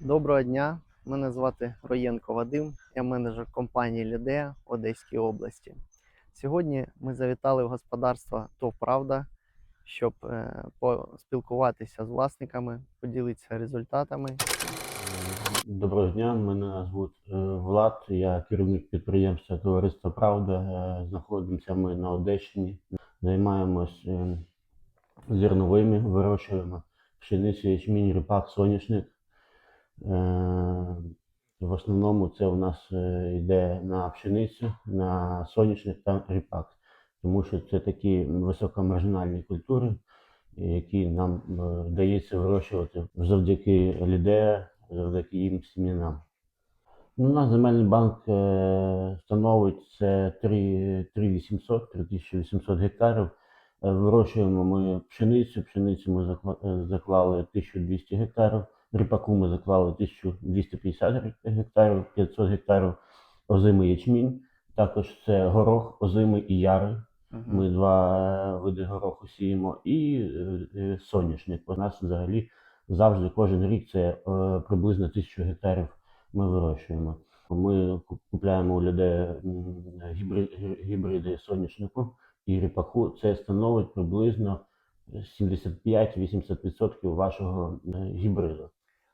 Доброго дня. Мене звати Роєнко Вадим, я менеджер компанії Лідея Одеській області. Сьогодні ми завітали в господарство ТОВ Правда, щоб е, поспілкуватися з власниками, поділитися результатами. Доброго дня, мене звуть е, Влад, я керівник підприємства Товариство Правда. Е, Знаходимося ми на Одещині, займаємось е, зерновими, вирощуємо пшеницю, ячмінь, ріпак, соняшник. Е, В основному це у нас е, йде на пшеницю, на соняшник та ріпак, тому що це такі високомаржинальні культури, які нам е, вдається вирощувати завдяки лідея, завдяки їм сім'янам. Ну, у нас земельний банк е, становить це 3800, 3800 гектарів. Е, Вирощуємо ми пшеницю. Пшеницю ми е, заклали 1200 гектарів. Ріпаку ми заклали 1250 гектарів, 500 гектарів озимий ячмінь. Також це горох, озимий і ярий. Ми два види гороху сіємо і е, е, соняшник. У нас взагалі завжди кожен рік це е, приблизно тисячу гектарів ми вирощуємо. Ми ку- купляємо у людей м, гібри- гібриди соняшнику і ріпаку. Це становить приблизно 75-80% вашого е, гібриду.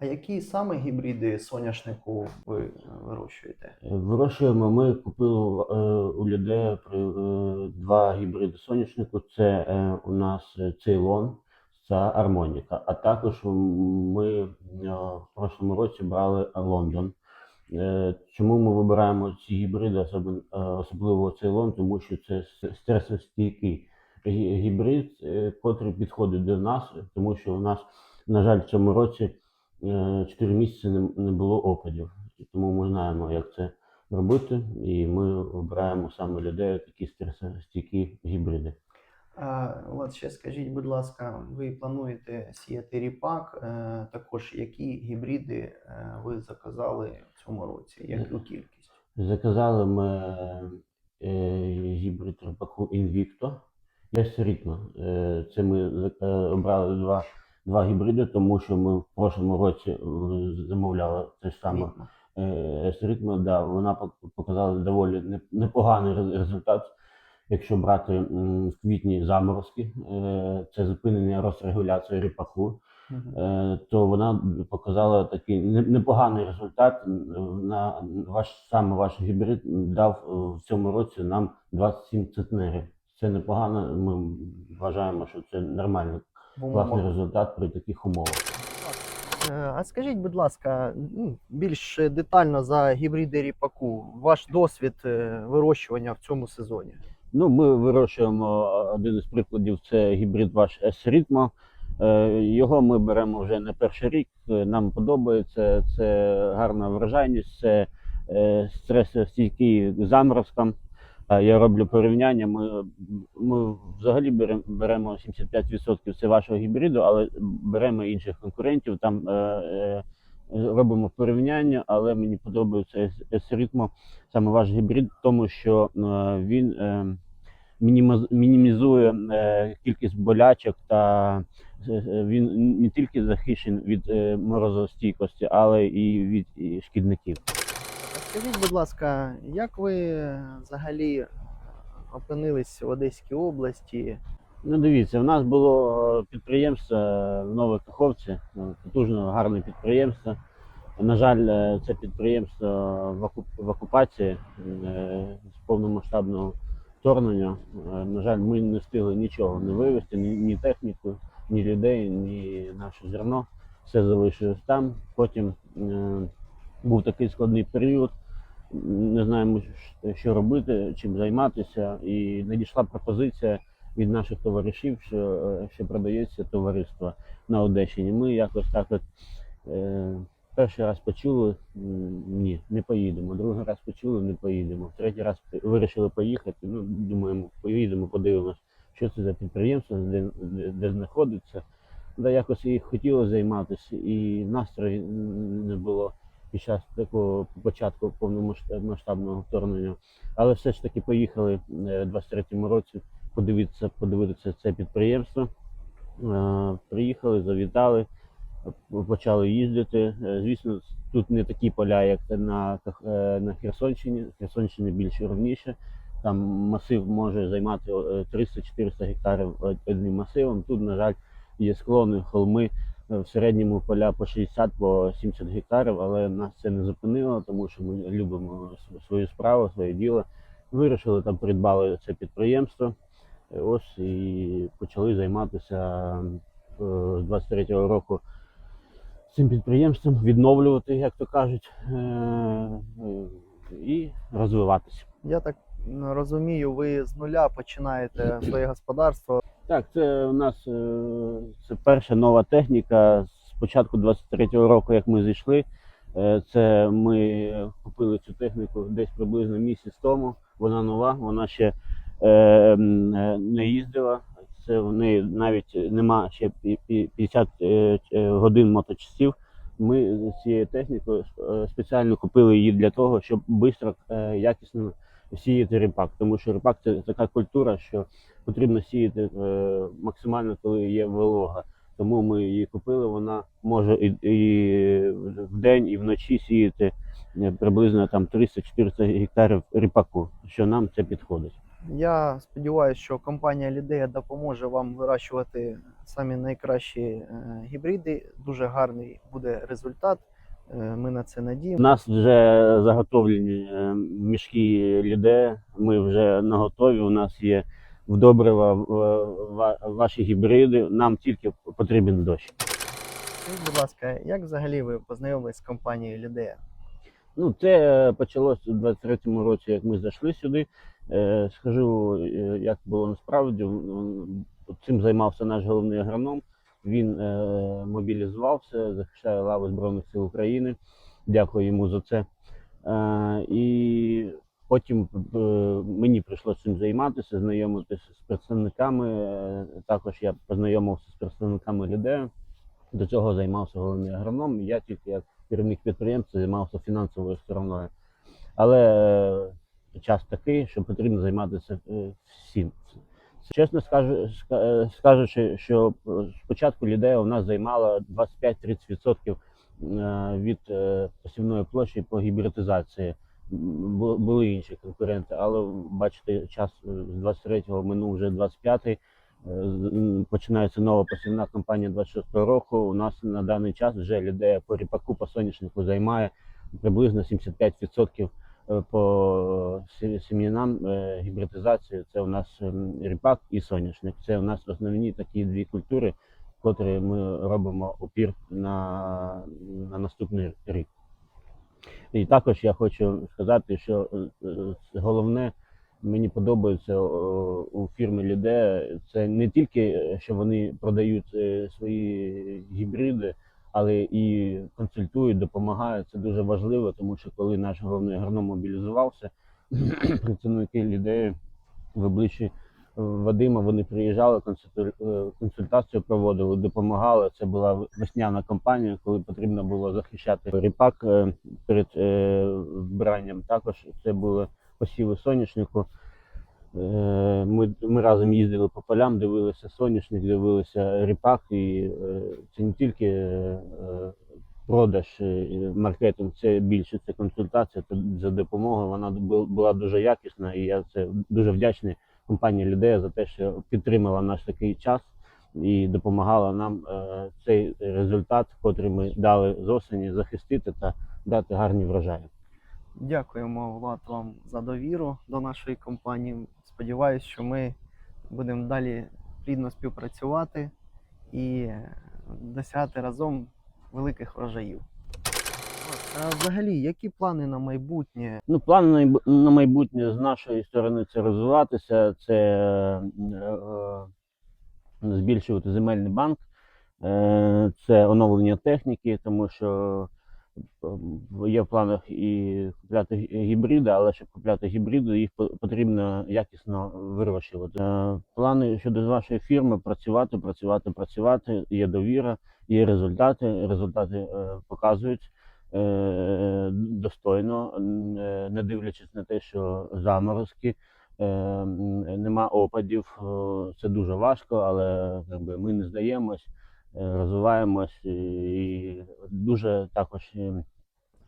А які саме гібриди соняшнику ви е, вирощуєте? Е, Вирощуємо ми купили е, у людей при, е, два гібриди соняшнику. Це у нас цейлон та армоніка. А також ми в прошлому році брали Лондон. Чому ми вибираємо ці гібриди, особливо, особливо цейлон, тому що це стресостійкий гібрид, котрий підходить до нас, тому що у нас, на жаль, в цьому році 4 місяці не, не було опадів. Тому ми знаємо, як це робити, і ми обираємо саме людей, такі стресостійкі гібриди. А, от ще скажіть, будь ласка, ви плануєте сіяти ріпак? Е, також які гібриди е, ви заказали в цьому році? Яку кількість? Заказали ми е, гібрид рибаку Invicto. Е, це ми е, обрали два, два гібриди, тому що ми в прошлому році е, замовляли те ж саме Вікна. Ритмо, да, вона показала доволі непоганий результат. Якщо брати в квітні заморозки, е, це зупинення розрегуляції ріпаку, е, то вона показала такий непоганий результат. На ваш саме ваш гібрид дав е, в цьому році нам 27 центнерів. Це непогано. Ми вважаємо, що це нормальний В класний умовах. результат при таких умовах. Е, А скажіть, будь ласка, ну, більш детально за гібриди ріпаку, ваш досвід е, вирощування в цьому сезоні. Ну, ми вирощуємо е, один із прикладів це гібрид ваш. Е, Його ми беремо вже не перший рік. Нам подобається. Це гарна врожайність, це стресостійкий заморозкам. Я роблю порівняння. Ми, ми взагалі беремо, беремо 75% це вашого гібриду, але беремо інших конкурентів. Там е, е, робимо порівняння, але мені подобається S-Ritmo, саме ваш гібрид, тому що е, він е, мінімізує е, кількість болячок та е, е, він не тільки захищений від морозостійкості, але і від шкідників. Скажіть, будь ласка, як ви е, взагалі опинились в Одеській області? Ну, дивіться, в нас було е, підприємство е, в Новій Каховці, е, потужне, гарне підприємство. На жаль, е, це підприємство в, окуп- в окупації е, з повномасштабного вторгнення. Е, На жаль, ми не встигли нічого не вивезти, ні, ні техніку, ні людей, ні наше зерно. Все залишилось там. Потім е, був такий складний період. Не знаємо, що- робити, чим займатися. І надійшла пропозиція від наших товаришів, що, е, що продається товариство на Одещині. Ми якось так от е, перший раз почули, ні, не поїдемо. Другий раз почули, не поїдемо. Третій раз вирішили поїхати. Ну, думаємо, поїдемо, подивимось, що це за підприємство, де, де, знаходиться. Да, якось і хотілося займатися, і настрою не було під час такого початку повномасштабного вторгнення. Але все ж таки поїхали е, в 23-му році подивитися, подивитися це підприємство. Е, Приїхали, завітали. почали їздити. Е, Звісно, тут не такі поля, як на, е, на Херсонщині. Херсонщині більш рівніше. Там масив може займати е, 300-400 гектарів одним масивом. Тут, на жаль, є склони, холми. В середньому поля по 60 по 70 гектарів, але нас це не зупинило, тому що ми любимо свою справу, своє діло. Вирішили там придбали це підприємство. Ось і почали займатися е, з 23-го року цим підприємством, відновлювати, як то кажуть, е, і розвиватися. Я так розумію, ви з нуля починаєте своє господарство. Так, це у нас е, це перша нова техніка. З початку 23-го року, як ми зійшли, е, це ми купили цю техніку десь приблизно місяць тому. Вона нова, вона ще е, не їздила. Це в неї навіть нема ще пі- пі- 50 е, е, годин моточасів. Ми з цією технікою спеціально купили її для того, щоб швидко, якісно сіяти ріпак. Тому що ріпак це така культура, що потрібно сіяти е, максимально, коли є волога. Тому ми її купили. Вона може і, і вдень, і вночі сіяти е, приблизно там 300-400 гектарів ріпаку, що нам це підходить. Я сподіваюся, що компанія Лідея допоможе вам вирощувати самі найкращі е, гібриди. Дуже гарний буде результат. Е, Ми на це У нас вже заготовлені е, мішки ліде, ми вже наготові. У нас є вдобрива е, ваші гібриди. Нам тільки потрібен дощ. Скажіть, будь ласка, як взагалі ви познайомились з компанією Лідея? Ну, це почалося у 23-му році, як ми зайшли сюди. Скажу, як було насправді. Цим займався наш головний агроном. Він е, мобілізувався, захищає лави Збройних сил України. Дякую йому за це. Е, і потім е, мені прийшлося цим займатися, знайомитися з представниками. Е, також я познайомився з представниками Лідею. До цього займався головний агроном. Я тільки як керівник підприємства займався фінансовою стороною. Але е, час такий, що потрібно займатися е, всім. Чесно скажу, скажучи, що е, спочатку лідея у нас займала 25-30% е, від е, посівної площі по гібридизації. Бу- Були інші конкуренти, але бачите, час з 23-го минув вже 25-й. Е, з- м, Починається нова посівна кампанія 26-го року. У нас на даний час вже лідея по ріпаку, по соняшнику займає приблизно 75% е, по сі- сім'янам е, гібридизації. Це у нас ем, ріпак і соняшник. Це у нас основні такі дві культури, котрі ми робимо опір на, на наступний рік. І також я хочу сказати, що е, е, головне мені подобається е, у фірми Ліде. Це не тільки е, що вони продають е, свої гібриди, але і консультують, допомагають. Це дуже важливо, тому що коли наш головний агроном мобілізувався, працівники Лідеї в обличчі Вадима вони приїжджали, е, консультацію проводили, допомагали. Це була весняна кампанія, коли потрібно було захищати ріпак е, перед е, вбиранням. Також це були посіви соняшнику. Е, Ми, ми разом їздили по полям, дивилися соняшник, дивилися ріпак, і е, це не тільки е, продаж, маркетинг, це більше це консультація, за допомогою. Вона була дуже якісна, і я це дуже вдячний компанії Лідея за те, що підтримала наш такий час і допомагала нам цей результат, котрий ми дали з осені, захистити та дати гарні врожаї. Дякуємо Влад вам за довіру до нашої компанії. Сподіваюсь, що ми будемо далі плідно співпрацювати і досягати разом великих врожаїв. А взагалі, які плани на майбутнє? Ну, план на майбутнє з нашої сторони це розвиватися, це е, е, збільшувати земельний банк, е, це оновлення техніки, тому що є в планах і купляти гі- гібриди, але щоб купляти гібриди, їх по- потрібно якісно вирощувати. Е, Плани щодо вашої фірми працювати, працювати, працювати. Є довіра, є результати. Результати е, показують е, достойно, не дивлячись на те, що заморозки, нема опадів. Це дуже важко, але якби, ми не здаємось. Розвиваємось. І дуже також е,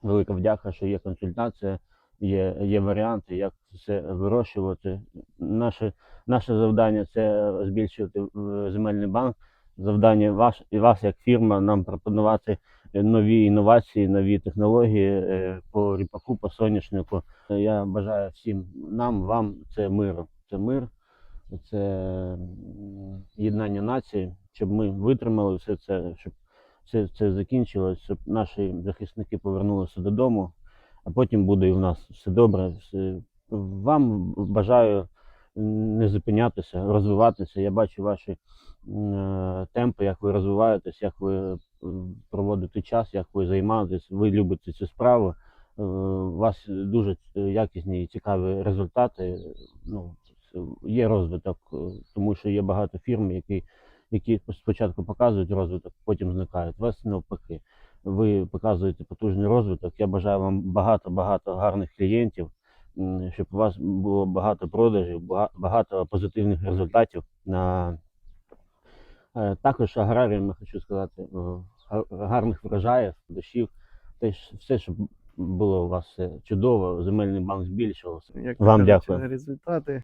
велика вдяка, що є консультація, є, є варіанти, як це вирощувати. Наше, наше завдання це збільшувати е, земельний банк. Завдання ваш і вас як фірма нам пропонувати нові інновації, нові технології е, по ріпаку, по соняшнику. Я бажаю всім нам, вам це миру. Це мир, це єднання нації, щоб ми витримали все це, щоб все це закінчилось, щоб наші захисники повернулися додому, а потім буде і в нас все добре. Вам бажаю не зупинятися, розвиватися. Я бачу ваші е, темпи, як ви розвиваєтесь, як ви е, проводите час, як ви займаєтесь, ви любите цю справу. Е, У вас дуже якісні і цікаві результати. Ну, є розвиток, е, тому що є багато фірм, які, які спочатку показують розвиток, потім зникають. У вас навпаки. Ви показуєте потужний розвиток. Я бажаю вам багато-багато гарних клієнтів, щоб у вас було багато продажів, багато позитивних результатів. На... Е, Також аграріям я хочу сказати, е, га- гарних врожаїв, дощів, теж все, щоб було у вас чудово, земельний банк збільшувався. Як Вам дякую. Результати